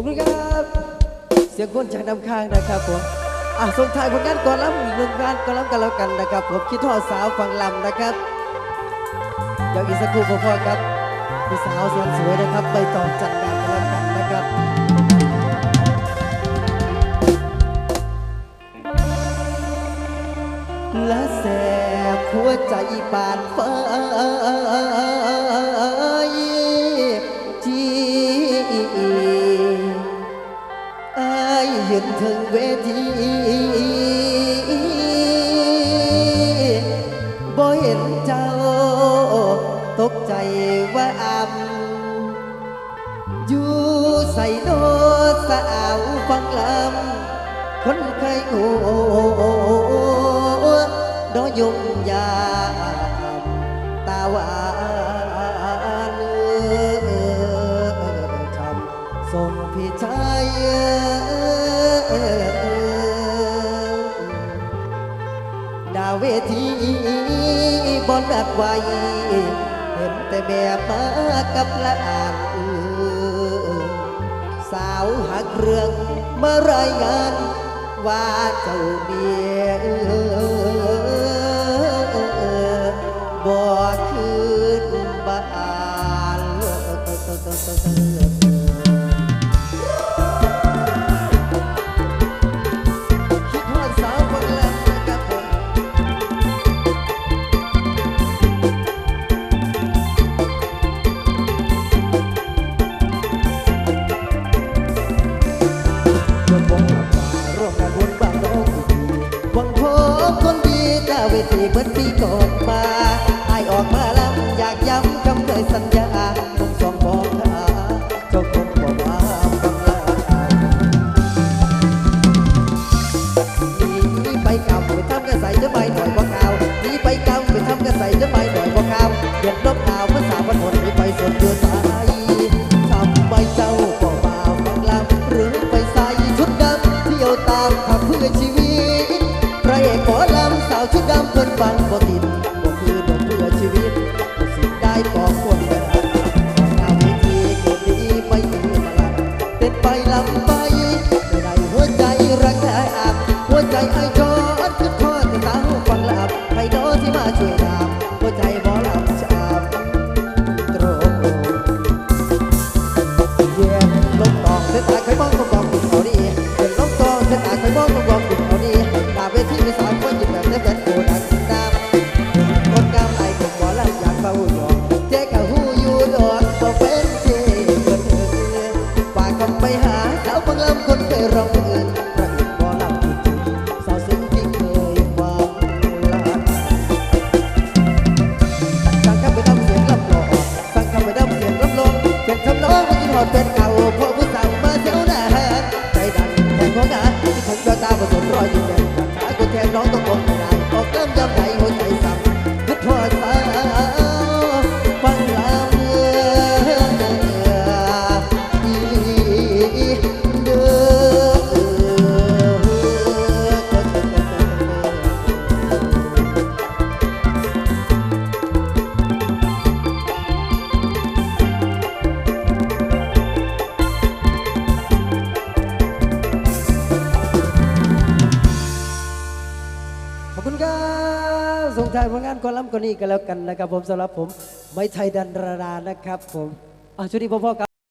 ขอบคุณครับ เสียงคนจากน้ำค้างนะครับผมอะส่งท้ายผลงานก่อนล้ำอีกหนึ่งงานก่อนล้ำกันแล้วกันนะครับ ผมคิดทอดสาวฟังลำนะครับเดี๋ยวอีกสักครู่พ่อครับพี่สาวสวยสวยนะครับใบตอจัดงานกันแล้วกันนะครับและแสบหัวใจปานฟ้า ยยืนถึงเวทีบ่เห็นเจ้า ตกใจว่าอำอยู่ใส่โนดสาวฟังลำคนเคยโอ้ดอยุ่งยาตาวา พี่ชายดาวเวทีบอนแบบไวเห็นแต่แบบมากับละอานสาวหักเรื่องมารายงานว่าเจ้าเมียบ่คืนบ้าน มื่อปีก่อนมาไอออกมาแล้วอยากย้ำคำเคยสัญญาคงสองบอกหาเจ้าคงบอกว่าบังลาหนีไปเก่าไปทำกระใสจะไม่หน่อยบอกเอาหนีไปเก่าไปทำกระใสจะไม่หน่อยบอกเอาเดือดลบ ฟังบ่ติดบ่คือบอกเพื่อชีวิตสิได้ปอกคนเดิน้าเวทีเกิดดีไม่มีมาลังเป็นไปลำไปไม่ได้หัวใจรักแท้อาบหัวใจไอ้ อดเส่งท้ายผลงานกอลัมน์คนนี้กันแล้วกันนะครับผมสำหรับผม ไม่ไทยดันดารานะครับผมอะช่วงนี้พ่อๆครับ